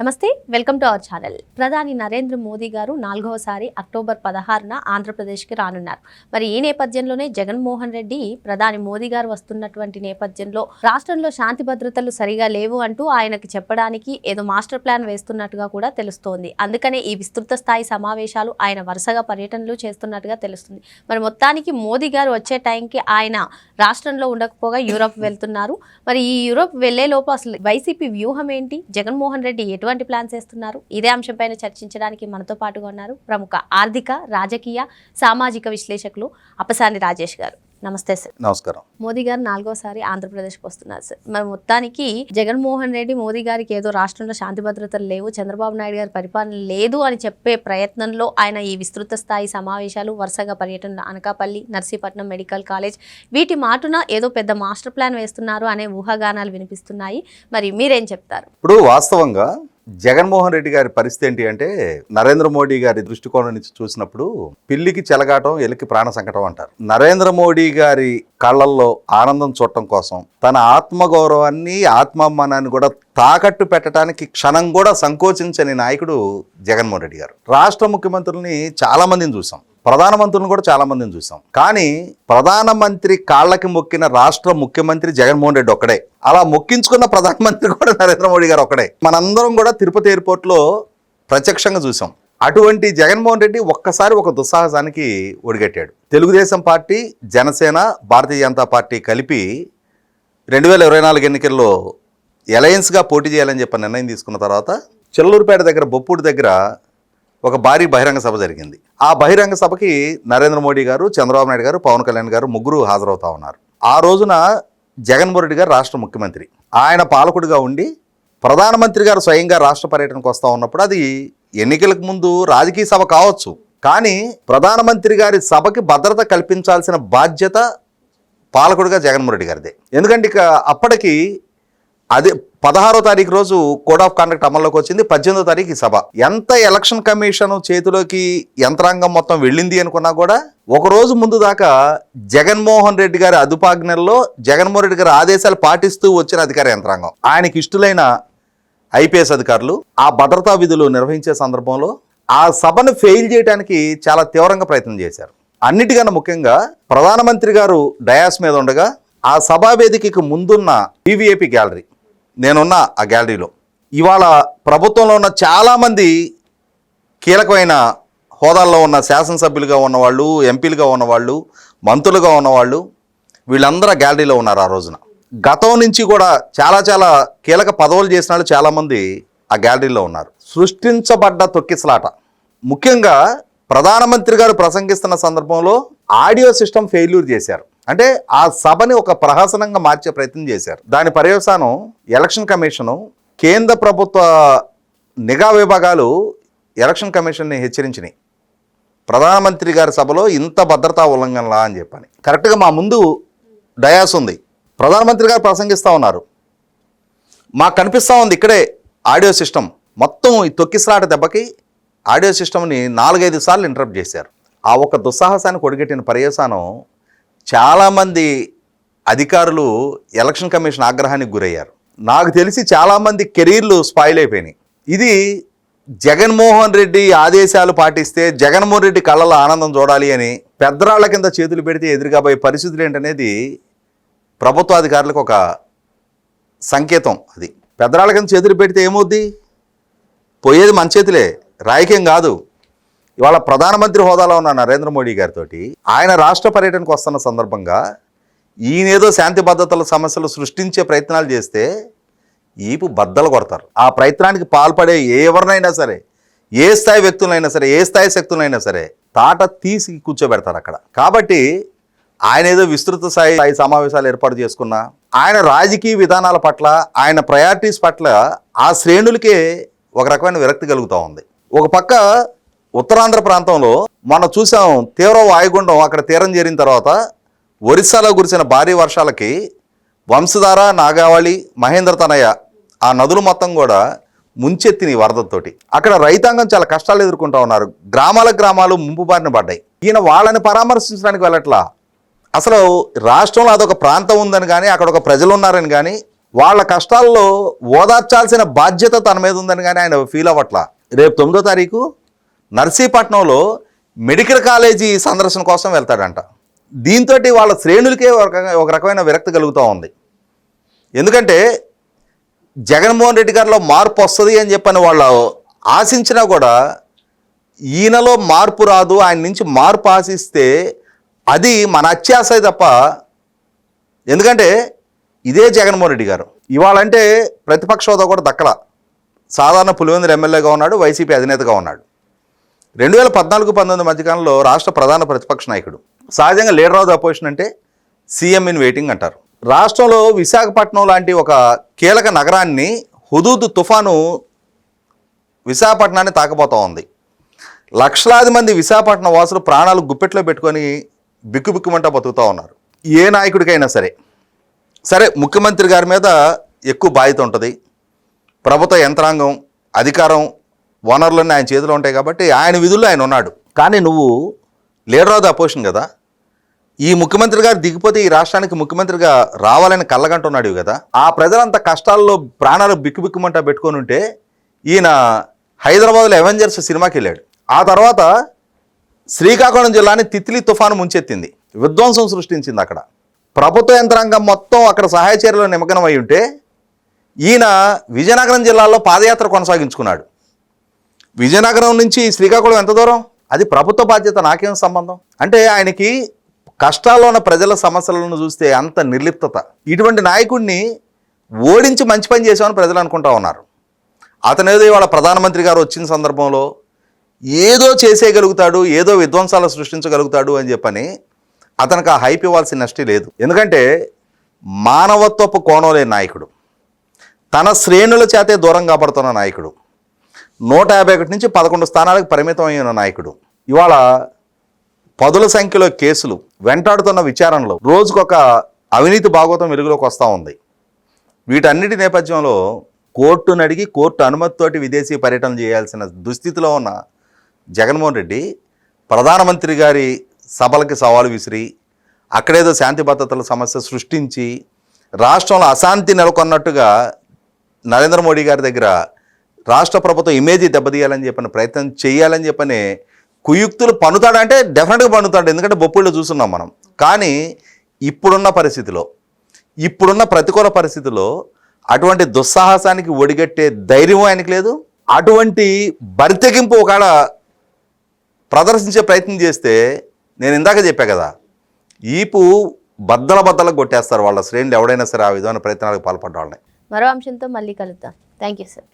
నమస్తే welcome to our channel. ప్రధాని నరేంద్ర మోదీ గారు నాలుగవసారి అక్టోబర్ పదహారున ఆంధ్రప్రదేశ్కి రానున్నారు. మరి ఈ నేపథ్యంలోనే జగన్మోహన్ రెడ్డి ప్రధాని మోదీ గారు వస్తున్నటువంటి నేపథ్యంలో రాష్ట్రంలో శాంతి భద్రతలు సరిగా లేవు అంటూ ఆయనకి చెప్పడానికి ఏదో మాస్టర్ ప్లాన్ వేస్తున్నట్టుగా కూడా తెలుస్తోంది. అందుకనే ఈ విస్తృత స్థాయి సమావేశాలు ఆయన వరుసగా పర్యటనలు చేస్తున్నట్టుగా తెలుస్తుంది. మరి మొత్తానికి మోదీ గారు వచ్చే టైంకి ఆయన రాష్ట్రంలో ఉండకపోగా యూరోప్ వెళ్తున్నారు. మరి ఈ యూరోప్ వెళ్ళే లోపు అసలు వైసీపీ వ్యూహం ఏంటి? జగన్మోహన్ రెడ్డి ఎటువంటి ప్లాన్స్ వేస్తున్నారు? ఇదే అంశంపైన చర్చించడానికి మనతో పాటుగా ఉన్నారు ప్రముఖ ఆర్థిక రాజకీయ సామాజిక విశ్లేషకులు అపసాని రాజేష్ గారు. నమస్తే సార్. నమస్కారం. మోదీ గారు నాలుగోసారి ఆంధ్రప్రదేశ్కి వస్తున్నారు సార్. మరి మొత్తానికి జగన్మోహన్ రెడ్డి మోదీ గారికి ఏదో రాష్ట్రంలో శాంతి భద్రతలు లేవు చంద్రబాబు నాయుడు గారి పరిపాలన లేదు అని చెప్పే ప్రయత్నంలో ఆయన ఈ విస్తృత స్థాయి సమావేశాలు వరుసగా పర్యటన అనకాపల్లి నర్సీపట్నం మెడికల్ కాలేజ్ వీటి మాటున ఏదో పెద్ద మాస్టర్ ప్లాన్ వేస్తున్నారు అనే ఊహాగానాలు వినిపిస్తున్నాయి. మరి మీరేం చెప్తారు? ఇప్పుడు వాస్తవంగా జగన్మోహన్ రెడ్డి గారి పరిస్థితి ఏంటి అంటే నరేంద్ర మోడీ గారి దృష్టికోణం నుంచి చూసినప్పుడు పిల్లికి చెలగాటం ఎలికి ప్రాణ సంకటం అంటారు. నరేంద్ర మోడీ గారి కళ్ళల్లో ఆనందం చూడటం కోసం తన ఆత్మగౌరవాన్ని ఆత్మాభిమానాన్ని కూడా తాకట్టు పెట్టడానికి క్షణం కూడా సంకోచించని నాయకుడు జగన్మోహన్ రెడ్డి గారు. రాష్ట్ర ముఖ్యమంత్రుల్ని చాలామందిని చూసాం. ప్రధానమంత్రులను కూడా చాలామందిని చూసాం. కానీ ప్రధానమంత్రి కాళ్ళకి మొక్కిన రాష్ట్ర ముఖ్యమంత్రి జగన్మోహన్ రెడ్డి ఒక్కడే. అలా మొక్కించుకున్న ప్రధానమంత్రి కూడా నరేంద్ర మోడీ గారు ఒక్కడే. మనందరం కూడా తిరుపతి ఎయిర్పోర్ట్లో ప్రత్యక్షంగా చూసాం. అటువంటి జగన్మోహన్ రెడ్డి ఒక్కసారి ఒక దుస్సాహసానికి ఒడిగట్టాడు. తెలుగుదేశం పార్టీ జనసేన భారతీయ జనతా పార్టీ కలిపి రెండు వేల ఇరవై నాలుగు ఎన్నికల్లో ఎలయన్స్గా పోటీ చేయాలని చెప్పి నిర్ణయం తీసుకున్న తర్వాత చిల్లూరుపేట దగ్గర బొప్పూడి దగ్గర ఒక భారీ బహిరంగ సభ జరిగింది. ఆ బహిరంగ సభకి నరేంద్ర మోడీ గారు చంద్రబాబు నాయుడు గారు పవన్ కళ్యాణ్ గారు ముగ్గురు హాజరవుతా ఉన్నారు. ఆ రోజున జగన్మోహన్ రెడ్డి గారు రాష్ట్ర ముఖ్యమంత్రి. ఆయన పాలకుడిగా ఉండి ప్రధానమంత్రి గారు స్వయంగా రాష్ట్ర పర్యటనకు వస్తూ ఉన్నప్పుడు అది ఎన్నికలకు ముందు రాజకీయ సభ కావచ్చు. కానీ ప్రధానమంత్రి గారి సభకి భద్రత కల్పించాల్సిన బాధ్యత పాలకుడిగా జగన్మోహన్ రెడ్డి గారిదే. ఎందుకంటే ఇక అప్పటికి అదే పదహారో తారీఖు రోజు కోడ్ ఆఫ్ కాండక్ట్ అమల్లోకి వచ్చింది పద్దెనిమిదో తారీఖు ఈ సభ. ఎంత ఎలక్షన్ కమిషన్ చేతిలోకి యంత్రాంగం మొత్తం వెళ్ళింది అనుకున్నా కూడా ఒక రోజు ముందు దాకా జగన్మోహన్ రెడ్డి గారి అదుపాజ్ఞల్లో జగన్మోహన్ రెడ్డి గారి ఆదేశాలు పాటిస్తూ వచ్చిన అధికార యంత్రాంగం. ఆయనకి ఇష్టలైన ఐపీఎస్ అధికారులు ఆ భద్రతా విధులు నిర్వహించే సందర్భంలో ఆ సభను ఫెయిల్ చేయడానికి చాలా తీవ్రంగా ప్రయత్నం చేశారు. అన్నిటికన్నా ముఖ్యంగా ప్రధానమంత్రి గారు డయాస్ మీద ఉండగా ఆ సభా వేదికకి ముందున్న టీవీఏపీ గ్యాలరీ. నేనున్న ఆ గ్యాలరీలో. ఇవాళ ప్రభుత్వంలో ఉన్న చాలామంది కీలకమైన హోదాల్లో ఉన్న శాసనసభ్యులుగా ఉన్నవాళ్ళు ఎంపీలుగా ఉన్నవాళ్ళు మంత్రులుగా ఉన్నవాళ్ళు వీళ్ళందరూ గ్యాలరీలో ఉన్నారు ఆ రోజున. గతం నుంచి కూడా చాలా చాలా కీలక పదవులు చేసిన వాళ్ళు చాలామంది ఆ గ్యాలరీలో ఉన్నారు. సృష్టించబడ్డ తొక్కిసలాట. ముఖ్యంగా ప్రధానమంత్రి గారు ప్రసంగిస్తున్న సందర్భంలో ఆడియో సిస్టమ్ ఫెయిల్యూర్ చేశారు. అంటే ఆ సభని ఒక ప్రహసనంగా మార్చే ప్రయత్నం చేశారు. దాని పర్యవసానం ఎలక్షన్ కమిషను కేంద్ర ప్రభుత్వ నిఘా విభాగాలు ఎలక్షన్ కమిషన్ని హెచ్చరించినాయి. ప్రధానమంత్రి గారి సభలో ఇంత భద్రతా ఉల్లంఘనలా అని చెప్పని. కరెక్ట్గా మా ముందు డయాస్ ఉంది. ప్రధానమంత్రి గారు ప్రసంగిస్తూ ఉన్నారు. మాకు కనిపిస్తూ ఉంది ఇక్కడే ఆడియో సిస్టమ్. మొత్తం ఈ తొక్కిసలాట దెబ్బకి ఆడియో సిస్టమ్ని నాలుగైదు సార్లు ఇంటరప్ట్ చేశారు. ఆ ఒక దుస్సాహసానికి ఒడిగట్టిన పర్యవసానం చాలామంది అధికారులు ఎలక్షన్ కమిషన్ ఆగ్రహానికి గురయ్యారు. నాకు తెలిసి చాలామంది కెరీర్లు స్పాయిల్ అయిపోయినాయి. ఇది జగన్మోహన్ రెడ్డి ఆదేశాలు పాటిస్తే జగన్మోహన్ రెడ్డి కళ్ళలో ఆనందం చూడాలి అని పెద్దరాళ్ళ కింద చేతులు పెడితే ఎదురుగాబోయే పరిస్థితులు ఏంటనేది ప్రభుత్వ అధికారులకు ఒక సంకేతం అది. పెద్దరాళ్ళ కింద చేతులు పెడితే ఏమవుద్ది? పోయేది మన చేతులే. రాయకేం కాదు. ఇవాళ ప్రధానమంత్రి హోదాలో ఉన్న నరేంద్ర మోడీ గారితో ఆయన రాష్ట్ర పర్యటనకు వస్తున్న సందర్భంగా ఈయనేదో శాంతి భద్రతల సమస్యలు సృష్టించే ప్రయత్నాలు చేస్తే ఈపు బద్దలు కొడతారు. ఆ ప్రయత్నానికి పాల్పడే ఎవరినైనా సరే ఏ స్థాయి వ్యక్తులైనా సరే ఏ స్థాయి శక్తులైనా సరే తాట తీసి కూర్చోబెడతారు అక్కడ. కాబట్టి ఆయన ఏదో విస్తృత స్థాయి స్థాయి సమావేశాలు ఏర్పాటు చేసుకున్నా ఆయన రాజకీయ విధానాల పట్ల ఆయన ప్రయారిటీస్ పట్ల ఆ శ్రేణులకే ఒక రకమైన విరక్తి కలుగుతూ ఉంది. ఒక పక్క ఉత్తరాంధ్ర ప్రాంతంలో మనం చూసాం తీవ్ర వాయుగుండం అక్కడ తీరం చేరిన తర్వాత ఒరిస్సాలో కురిసిన భారీ వర్షాలకి వంశధార నాగావళి మహేంద్ర తనయ ఆ నదులు మొత్తం కూడా ముంచెత్తిని వరదతోటి. అక్కడ రైతాంగం చాలా కష్టాలు ఎదుర్కొంటా ఉన్నారు. గ్రామాల గ్రామాలు ముంపు బారిన పడ్డాయి. ఈయన వాళ్ళని పరామర్శించడానికి వెళ్ళట్లా? అసలు రాష్ట్రంలో అదొక ప్రాంతం ఉందని కానీ అక్కడ ఒక ప్రజలు ఉన్నారని కానీ వాళ్ళ కష్టాల్లో ఓదార్చాల్సిన బాధ్యత తన మీద ఉందని కానీ ఆయన ఫీల్ అవ్వట్లా? రేపు తొమ్మిదో తారీఖు నర్సీపట్నంలో మెడికల్ కాలేజీ సందర్శన కోసం వెళ్తాడంట. దీంతో వాళ్ళ శ్రేణులకే ఒక రకంగా- ఒక రకమైన విరక్తి కలుగుతూ ఉంది. ఎందుకంటే జగన్మోహన్ రెడ్డి గారిలో మార్పు వస్తుంది అని చెప్పని వాళ్ళు ఆశించినా కూడా ఈయనలో మార్పు రాదు ఆయన నుంచి మార్పు ఆశిస్తే అది మన అత్యాశ తప్ప ఎందుకంటే ఇదే జగన్మోహన్ రెడ్డి గారు. ఇవాళ అంటే ప్రతిపక్ష హోదా కూడా దక్కల. సాధారణ పులివెందుల ఎమ్మెల్యేగా ఉన్నాడు వైసీపీ అధినేతగా ఉన్నాడు. రెండు వేల పద్నాలుగు పంతొమ్మిది మధ్యకాలంలో రాష్ట్ర ప్రధాన ప్రతిపక్ష నాయకుడు. సహజంగా లీడర్ ఆఫ్ ద అపోజిషన్ అంటే సీఎం ఇన్ వెయిటింగ్ అంటారు. రాష్ట్రంలో విశాఖపట్నం లాంటి ఒక కీలక నగరాన్ని హుదూద్ తుఫాను విశాఖపట్నాన్ని తాకపోతూ ఉంది. లక్షలాది మంది విశాఖపట్నం వాసులు ప్రాణాలు గుప్పెట్లో పెట్టుకొని బిక్కుబిక్కుమంటా బతుకుతూ ఉన్నారు. ఏ నాయకుడికైనా సరే. సరే ముఖ్యమంత్రి గారి మీద ఎక్కువ బాధ్యత ఉంటుంది. ప్రభుత్వ యంత్రాంగం అధికారం వనరులన్నీ ఆయన చేతిలో ఉంటాయి కాబట్టి ఆయన విధుల్లో ఆయన ఉన్నాడు. కానీ నువ్వు లీడర్ ఆఫ్ ద అపోజిషన్ కదా. ఈ ముఖ్యమంత్రి గారు దిగిపోతే ఈ రాష్ట్రానికి ముఖ్యమంత్రిగా రావాలని కళ్ళగంటున్నాడు కదా. ఆ ప్రజలంత కష్టాల్లో ప్రాణాలు బిక్కుబిక్కుమంటా పెట్టుకొని ఉంటే ఈయన హైదరాబాద్లో అవెంజర్స్ సినిమాకి వెళ్ళాడు. ఆ తర్వాత శ్రీకాకుళం జిల్లాని తిత్లీ తుఫాను ముంచెత్తింది. విధ్వంసం సృష్టించింది అక్కడ. ప్రభుత్వ యంత్రాంగం మొత్తం అక్కడ సహాయ చర్యలో నిమగ్నం అయి ఉంటే ఈయన విజయనగరం జిల్లాలో పాదయాత్ర కొనసాగించుకున్నాడు. విజయనగరం నుంచి శ్రీకాకుళం ఎంత దూరం? అది ప్రభుత్వ బాధ్యత నాకేం సంబంధం? అంటే ఆయనకి కష్టాల్లో ఉన్న ప్రజల సమస్యలను చూస్తే అంత నిర్లిప్తత. ఇటువంటి నాయకుడిని ఓడించి మంచి పని చేసామని ప్రజలు అనుకుంటా ఉన్నారు. అతను ఏదో ఇవాళ ప్రధానమంత్రి గారు వచ్చిన సందర్భంలో ఏదో చేసేయగలుగుతాడు ఏదో విధ్వంసాలు సృష్టించగలుగుతాడు అని చెప్పని అతనికి ఆ హైప్ ఇవ్వాల్సిన నష్టి లేదు. ఎందుకంటే మానవత్వపు కోణం లేని నాయకుడు. తన శ్రేణుల చేతే దూరం కాబడుతున్న నాయకుడు. నూట యాభై ఒకటి నుంచి పదకొండు స్థానాలకు పరిమితం అయిన నాయకుడు. ఇవాళ పదుల సంఖ్యలో కేసులు వెంటాడుతున్న విచారణలు రోజుకొక అవినీతి భాగవతం వెలుగులోకి వస్తూ ఉంది. వీటన్నిటి నేపథ్యంలో కోర్టును అడిగి కోర్టు అనుమతితోటి విదేశీ పర్యటన చేయాల్సిన దుస్థితిలో ఉన్న జగన్మోహన్ రెడ్డి ప్రధానమంత్రి గారి సభలకి సవాలు విసిరి అక్కడేదో శాంతి భద్రతల సమస్య సృష్టించి రాష్ట్రంలో అశాంతి నెలకొన్నట్టుగా నరేంద్ర మోడీ గారి దగ్గర రాష్ట్ర ప్రభుత్వం ఇమేజ్ దెబ్బతీయాలని చెప్పిన ప్రయత్నం చేయాలని చెప్పని కుయుక్తులు పన్నుతాడంటే డెఫినెట్గా పన్నుతాడు ఎందుకంటే బొప్పుళ్ళు చూస్తున్నాం మనం. కానీ ఇప్పుడున్న పరిస్థితిలో ఇప్పుడున్న ప్రతికూల పరిస్థితిలో అటువంటి దుస్సాహసానికి ఒడిగట్టే ధైర్యం ఆయనకు లేదు. అటువంటి బరితెగింపు ఒకవేళ ప్రదర్శించే ప్రయత్నం చేస్తే నేను ఇందాక చెప్పా కదా ఈపు బద్దల బద్దలకు కొట్టేస్తారు వాళ్ళ శ్రేణులు ఎవడైనా సరే ఆ విధమైన ప్రయత్నాలకు పాల్పడ్డ వాళ్ళని. మరో అంశంతో మళ్ళీ కలుద్దాం. Thank you sir